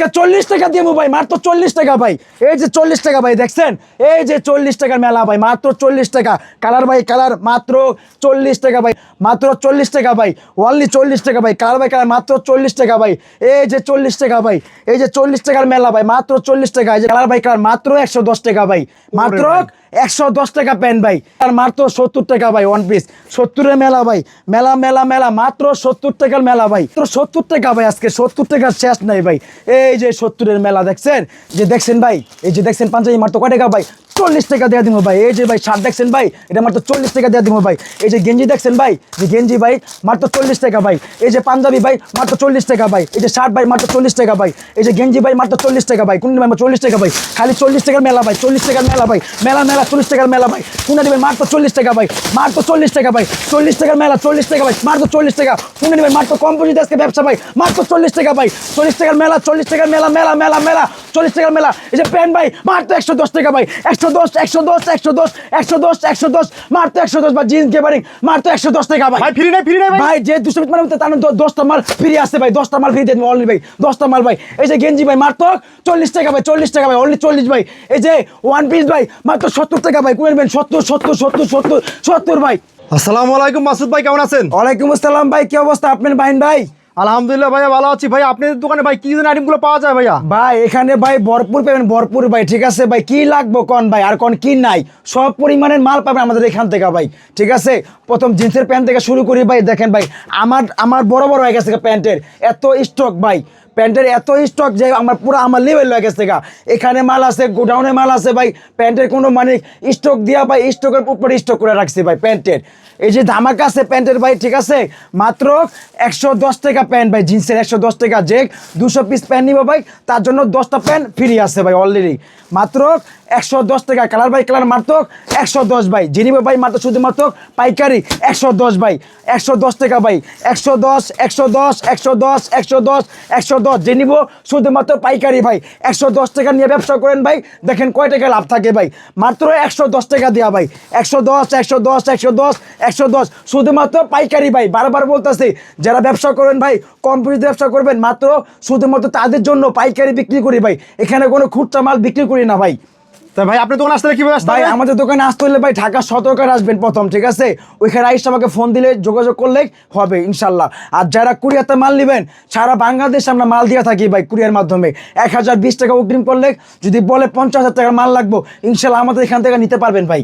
আজকে চল্লিশ টাকা দিয়ে ভাই মাত্র চল্লিশ টাকা ভাই। এই যে চল্লিশ টাকা ভাই দেখছেন? এই যে চল্লিশ টাকার মেলা ভাই মাত্র চল্লিশ টাকা। কালার ভাই কালার মাত্র চল্লিশ টাকা ভাই মাত্র চল্লিশ টাকা ভাই ওয়ানলি চল্লিশ টাকা ভাই কালার ভাই কালার মাত্র চল্লিশ টাকা ভাই। এই যে চল্লিশ টাকা ভাই এই যে চল্লিশ টাকার মেলা ভাই মাত্র চল্লিশ টাকা এই যে কালার ভাই কালার মাত্র একশো দশ টাকা ভাই। মাত্র একশো দশ টাকা প্যান ভাই। আর মাত্র সত্তর টাকা ভাই ওয়ান পিস সত্তরের মেলা ভাই, মেলা মেলা মেলা, মাত্র সত্তর টাকার মেলা ভাই। তো সত্তর টাকা ভাই, আজকে সত্তর টাকার শেষ নাই ভাই। এই যে সত্তরের মেলা দেখছেন, যে দেখছেন ভাই, এই যে দেখছেন পাঞ্জাবি মাত্র কয় টাকা ভাই? চল্লিশ টাকা দেওয়া দিব ভাই। এই যে ভাই শার্ট দেখছেন ভাই, এটা মাত্র চল্লিশ টাকা দেওয়া দিব ভাই। এই যে গেঞ্জি দেখছেন ভাই, যে গেঞ্জি ভাই, মাত্র চল্লিশ টাকা ভাই। এই যে পাঞ্জাবি ভাই, মাত্র চল্লিশ টাকা ভাই। এই যে শার্ট ভাই, মাত্র চল্লিশ টাকা ভাই। এই যে গেঞ্জি ভাই, মাত্র চল্লিশ টাকা ভাই। কোন ভাই চল্লিশ টাকা ভাই। খালি চল্লিশ টাকার মেলা ভাই, চল্লিশ টাকার মেলা ভাই। মেলা মেলা চল্লিশ টাকার মেলা ভাই। কোনটা নেবেন, মাত্র চল্লিশ টাকা ভাই। মাত্র চল্লিশ টাকা ভাই। চল্লিশ টাকার মেলা, চল্লিশ টাকা ভাই। মাত্র চল্লিশ টাকা। কোনটা দিবেন মাত্র কোম্পানি আজকে ব্যবসা ভাই। মাত্র চল্লিশ টাকা ভাই। চল্লিশ টাকার মেলা, চল্লিশ টাকার মেলা মেলা মেলা মেলা। চল্লিশ টাকার মেলা। এই যে প্যান্ট ভাই মাত্র একশো দশ টাকা ভাই। একশো দশ একশো দশ একশো দশ একশো দশ একশো দশ মাত্র একশো দশ বা জিন্স গেবারিং মাত্র একশো দশ টাকা ভাই। ফ্রি নাই ফ্রি নাই ভাই। যে দুশো পিস মানে তার দশটা মাল ফ্রি আসছে ভাই দশটা মাল ফ্রি দেন অনলি ভাই দশটা মাল ভাই। এই যে গেঞ্জি ভাই মাত্র চল্লিশ টাকা ভাই চল্লিশ টাকা ভাই অনলি চল্লিশ ভাই। এই যে ওয়ান পিস ভাই মাত্র সত্তর টাকা ভাই ভাই সত্তর সত্তর সত্তর সত্তর সত্তর ভাই। আসসালামু আলাইকুম মাসুদ ভাই কেমন আছেন? ওয়ালাইকুম আসসালাম ভাই কি অবস্থা আপনার বাহিন ভাই? আলহামদুলিল্লাহ ভাইয়া, ভালো আছি। ভাই আপনাদের দোকানে ভাই কি আইটেমগুলো পাওয়া যায় ভাইয়া? ভাই, এখানে ভাই ভরপুর পাবেন ভরপুর ভাই, ঠিক আছে? ভাই, কি লাগবো কোন ভাই? আর কোন কি নাই? সব পরিমাণের মাল পাবেন আমাদের এখান থেকে ভাই, ঠিক আছে? প্রথম জিন্সের প্যান্ট থেকে শুরু করি ভাই, দেখেন ভাই, আমার আমার বড় বড় হয়ে গেছে প্যান্টের। এত স্টক ভাই প্যান্টের এত স্টক যে আমার পুরো আমার লেভেল হয়ে গেছে গা। এখানে মাল আছে, গোডাউনে মাল আছে ভাই। প্যান্টের কোনো মানে স্টক দেওয়া ভাই স্টকের উপরে স্টক করে রাখছি ভাই প্যান্টের। এই যে ধামাকা আছে প্যান্টের ভাই, ঠিক আছে? মাত্র একশো দশ টাকা প্যান্ট ভাই, জিন্সের একশো দশ টাকা, যে দুশো পিস প্যান্ট নিব ভাই, তার জন্য দশটা প্যান্ট ফ্রি আছে ভাই অলরেডি মাত্র একশো দশ টাকা, কালার বাই কালার মাত্র একশো দশ ভাই জিনিব ভাই মাত্র শুধুমাত্র পাইকারি একশো দশ ভাই একশো দশ টাকা ভাই একশো দশ একশো দশ একশো দশ একশো দশ একশো দশ। জেনিব শুধুমাত্র পাইকারি ভাই। একশো দশ টাকা নিয়ে ব্যবসা করেন ভাই, দেখেন কয় টাকা লাভ থাকে ভাই। মাত্র একশো দশ টাকা দেওয়া ভাই। একশো দশ একশো দশ একশো দশ একশো দশ। শুধুমাত্র পাইকারি ভাই। বারবার বলতেছি, যারা ব্যবসা করেন ভাই কম্পিউটার ব্যবসা করবেন, মাত্র শুধুমাত্র তাদের জন্য পাইকারি বিক্রি করি ভাই। এখানে কোনো খুচরা মাল বিক্রি করি না ভাই। তা ভাই আপনার দোকান আসতে কীভাবে আসতে ভাই আমাদের দোকানে আসতে হলে ভাই ঢাকা সতর্কার আসবেন প্রথম ঠিক আছে? ওইখানে আইসে আমাকে ফোন দিলে যোগাযোগ করলে হবে ইনশাল্লাহ। আর যারা কুরিয়াতে মাল নেবেন সারা বাংলাদেশ আমরা মাল দিয়ে থাকি ভাই কুরিয়ার মাধ্যমে। এক হাজার বিশ টাকা অগ্রিম করলে যদি বলে পঞ্চাশ হাজার টাকার মাল লাগবো ইনশাল্লাহ আমাদের এখান থেকে নিতে পারবেন ভাই।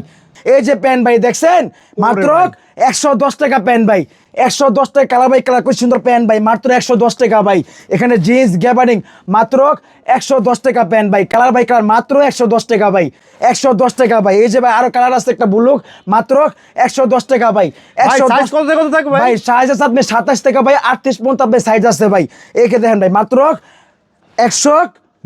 এই যে প্যান্ট ভাই দেখছেন? মাত্র একশো দশ টাকা প্যান্ট ভাই একশো দশ টাকা কালার ভাই কালার খুব সুন্দর প্যান্ট ভাই মাত্র একশো দশ টাকা ভাই। এখানে জিন্স গ্যাবারিং মাত্র একশো দশ টাকা প্যান্ট ভাই কালার ভাই কালার মাত্র একশো দশ টাকা ভাই। একশো দশ টাকা ভাই এই যে ভাই আরও কালার আছে একটা বুলুক মাত্র একশো দশ টাকা ভাই। ভাই একশো ভাই? সাইজ আছে আপনি সাতাশ টাকা ভাই আটত্রিশ পর্যন্ত আপনার সাইজ আছে ভাই। একে দেখেন ভাই মাত্র একশো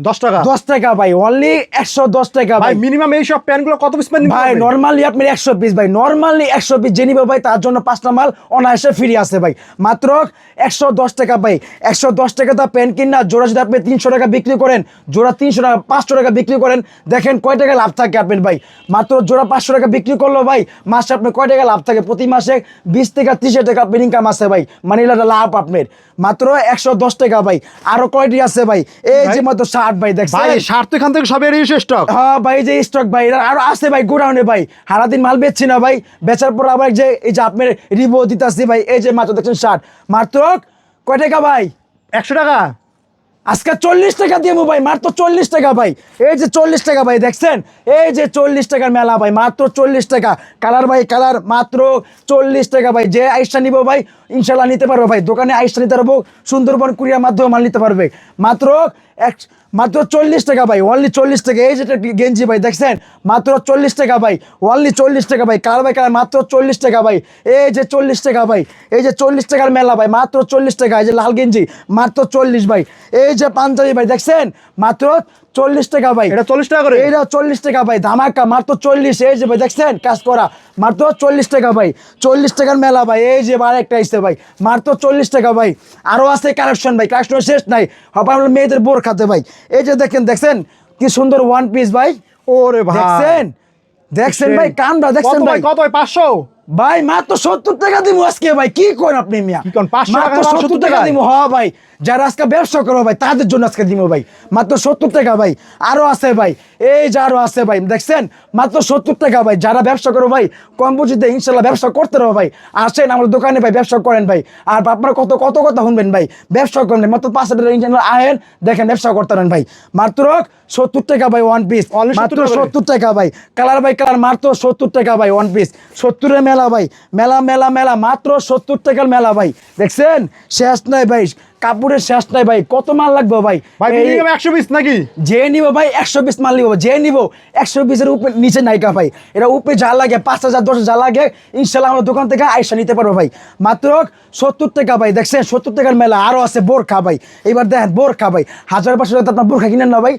দশ টাকা। দশ টাকা ভাই অনলি একশো দশ টাকা ভাই মিনিমাম এই সব প্যান্টগুলো কত পিস প্যান্ট ভাই নর্মালি আপনি একশো পিস ভাই নর্মালি একশো পিস যে নিবে ভাই তার জন্য পাঁচটা মাল অনায়াসে ফ্রি আছে ভাই। মাত্র একশো দশ টাকা ভাই একশো দশ টাকা তা প্যান্ট কিনা জোড়া যদি আপনি তিনশো টাকা বিক্রি করেন জোড়া তিনশো টাকা পাঁচশো টাকা বিক্রি করেন দেখেন কয় টাকা লাভ থাকে আপনার ভাই। মাত্র জোড়া পাঁচশো টাকা বিক্রি করল ভাই মাসে আপনার কয় টাকা লাভ থাকে? প্রতি মাসে বিশ থেকে ত্রিশ টাকা আপনার ইনকাম আছে ভাই মানে লাভ আপনার। মাত্র একশো দশ টাকা ভাই আরও কয়টি আছে ভাই? এই যে মাত্র ষাট ভাই ভাই দেখছেন? শার্ট তো এখান থেকে সব এর স্টক হ্যাঁ ভাই যে স্টক ভাই এরা আরও আছে ভাই গোডাউনে ভাই। সারাদিন মাল বেচছি না ভাই। বেচার পর আবার যে এই যে আপনার রিবো দিতাছি ভাই এই যে মাত্র দেখছেন শার্ট মাত্র কয় টাকা ভাই? একশো টাকা। আজকে চল্লিশ টাকা দিয়ে ভাই মাত্র চল্লিশ টাকা ভাই। এই যে চল্লিশ টাকা ভাই দেখছেন? এই যে চল্লিশ টাকার মেলা ভাই মাত্র চল্লিশ টাকা। কালার ভাই কালার মাত্র চল্লিশ টাকা ভাই। যে আইসটা নিবো ভাই ইনশাল্লাহ নিতে পারব ভাই। দোকানে আইসটা নিতে পারব সুন্দরবন কুরিয়ার মাধ্যমে মাল নিতে পারবে। মাত্র এক মাত্র চল্লিশ টাকা ভাই অনলি চল্লিশ টাকা। এই যেটা গেঞ্জি ভাই, দেখছেন? মাত্র চল্লিশ টাকা ভাই অনলি চল্লিশ টাকা ভাই। কার ভাই, কার? মাত্র চল্লিশ টাকা ভাই। এই যে চল্লিশ টাকা ভাই, এই যে চল্লিশ টাকার মেলা ভাই, মাত্র চল্লিশ টাকা। এই যে লাল গেঞ্জি, মাত্র চল্লিশ ভাই। এই যে পাঞ্জাবি ভাই, দেখছেন? মাত্র চল্লিশ টাকা ভাই। এটা চল্লিশ টাকা করে? এইটা চল্লিশ টাকা ভাই ধামাকা মাত্র চল্লিশ এই যে ভাই দেখছেন? কাজ করা। মাত্র চল্লিশ টাকা ভাই চল্লিশ টাকার মেলা ভাই এই যে বার একটা আসছে ভাই মাত্র চল্লিশ টাকা ভাই। আরও আছে কালেকশন ভাই কালেকশন শেষ নাই। হবে আমরা মেয়েদের বোর খাতে ভাই। এই যে দেখেন দেখছেন? কি সুন্দর ওয়ান পিস ভাই। ওরে ভাই। দেখছেন? দেখছেন ভাই কামটা দেখছেন ভাই? কত ভাই? পাঁচশো? ভাই মাত্র সত্তর টাকা দিব আজকে ভাই। কি করেন আপনি মিয়া? কি করেন? 500 টাকা মাত্র সত্তর টাকা? দিব হ ভাই। যারা আজকে ব্যবসা করো ভাই তাদের জন্য আজকে দিব ভাই। মাত্র সত্তর টাকা ভাই। আরও আছে ভাই। এই যে আরও আছে ভাই দেখছেন? মাত্র সত্তর টাকা ভাই। যারা ব্যবসা করো ভাই কম পুঁজিতে ইনশাল্লাহ ব্যবসা করতে রো ভাই। আসেন আমার দোকানে ভাই ব্যবসা করেন ভাই। আর আপনারা কত কত কথা শুনবেন ভাই। ব্যবসা করেন মাত্র পাঁচ হাজার ইনশাল্লাহ আহেন দেখেন ব্যবসা করতে পারেন ভাই। মাত্র সত্তর টাকা ভাই ওয়ান পিস মাত্র সত্তর টাকা ভাই। কালার বাই কালার মাত্র সত্তর টাকা ভাই ওয়ান পিস সত্তরের মেলা ভাই মেলা মেলা মেলা মাত্র সত্তর টাকার মেলা ভাই। দেখছেন? শেষ নাই ভাই। কাপড়ের শেষ নাই ভাই। কত মাল লাগবে ভাই? একশো পিস নাকি? যে নিব ভাই একশো পিস মাল নিব যে নিব একশো পিসের উপরে নিচে নাইকা ভাই। এটা উপরে যা লাগে পাঁচ হাজার দশ যা লাগে ইনশাল্লাহ আমার দোকান থেকে আইসা নিতে পারব ভাই। মাত্র সত্তর টাকা ভাই দেখছেন? সত্তর টাকার মেলা আরও আছে বোরখা ভাই। এবার দেখেন বোরখা ভাই। হাজার পাঁচশো টাকা আপনার বোরখা কিনেন না ভাই।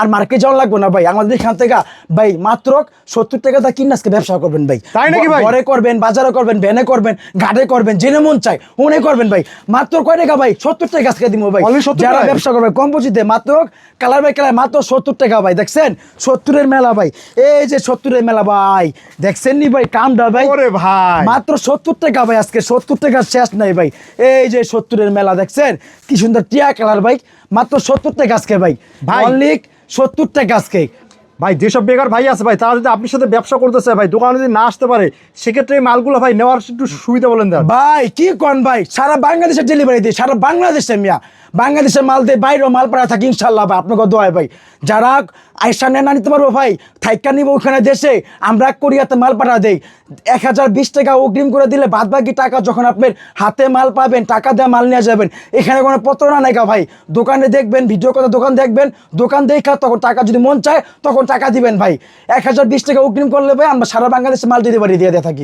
আর মার্কেট যাওয়া লাগবে না ভাই। আমাদের এখান থেকে ভাই মাত্র সত্তর টাকা দা কিনে আজকে ব্যবসা করবেন ভাই। তাই নাকি ভাই? ঘরে করবেন বাজারে করবেন ভ্যানে করবেন ঘাটে করবেন জেনে মন চাই উনে করবেন ভাই। মাত্র কয় টাকা ভাই? সত্তর টাকা দিব ভাই। যারা ব্যবসা করবে কম পুঁজিতে মাত্র কালার বাই কালার মাত্র সত্তর টাকা ভাই। দেখছেন? সত্তরের মেলা ভাই। এই যে সত্তরের মেলা ভাই। দেখছেন নি ভাই কামটা ভাই? ভাই। মাত্র সত্তর টাকা ভাই আজকে। সত্তর টাকা শেষ নাই ভাই। এই যে সত্তরের মেলা দেখছেন? কি সুন্দর টিয়া কালার ভাই। মাত্র সত্তর টাকা আজকে ভাই। ভাই। সত্তর টাকা আজকে। ভাই, যেসব বেকার ভাই আছে ভাই, তারা যদি আপনার সাথে ব্যবসা করতেছে ভাই, দোকানে যদি না আসতে পারে, সেক্ষেত্রে এই মালগুলো ভাই নেওয়ার একটু সুবিধা বলেন দেন। ভাই, কি কন ভাই? সারা বাংলাদেশের ডেলিভারি দিই সারা বাংলাদেশে মিয়া। বাংলাদেশের মাল দিয়ে বাইরেও মাল পাড়া থাকি, ইনশাল্লাহ ভাই, আপনাকে দোয়ায় ভাই। যারা আইসা নেয় না নিতে পারব ভাই, থাইকা নিব ওখানে দেশে, আমরা কোরিয়াতে মাল পাঠা দেই। এক হাজার বিশ টাকা অগ্রিম করে দিলে বাদ বাকি টাকা যখন আপনার হাতে মাল পাবেন, টাকা দেওয়া মাল নিয়ে যাবেন, এখানে কোনো প্রতারণা নাই গা ভাই। দোকানে দেখবেন, ভিডিও কথা দোকান দেখবেন, দোকান দেখা তখন টাকা যদি মন চায়, তখন টাকা দিবেন ভাই। এক হাজার বিশ টাকা অগ্রিম করলে ভাই, আমরা সারা বাংলাদেশে মাল ডেলিভারি দিয়ে দিয়ে থাকি।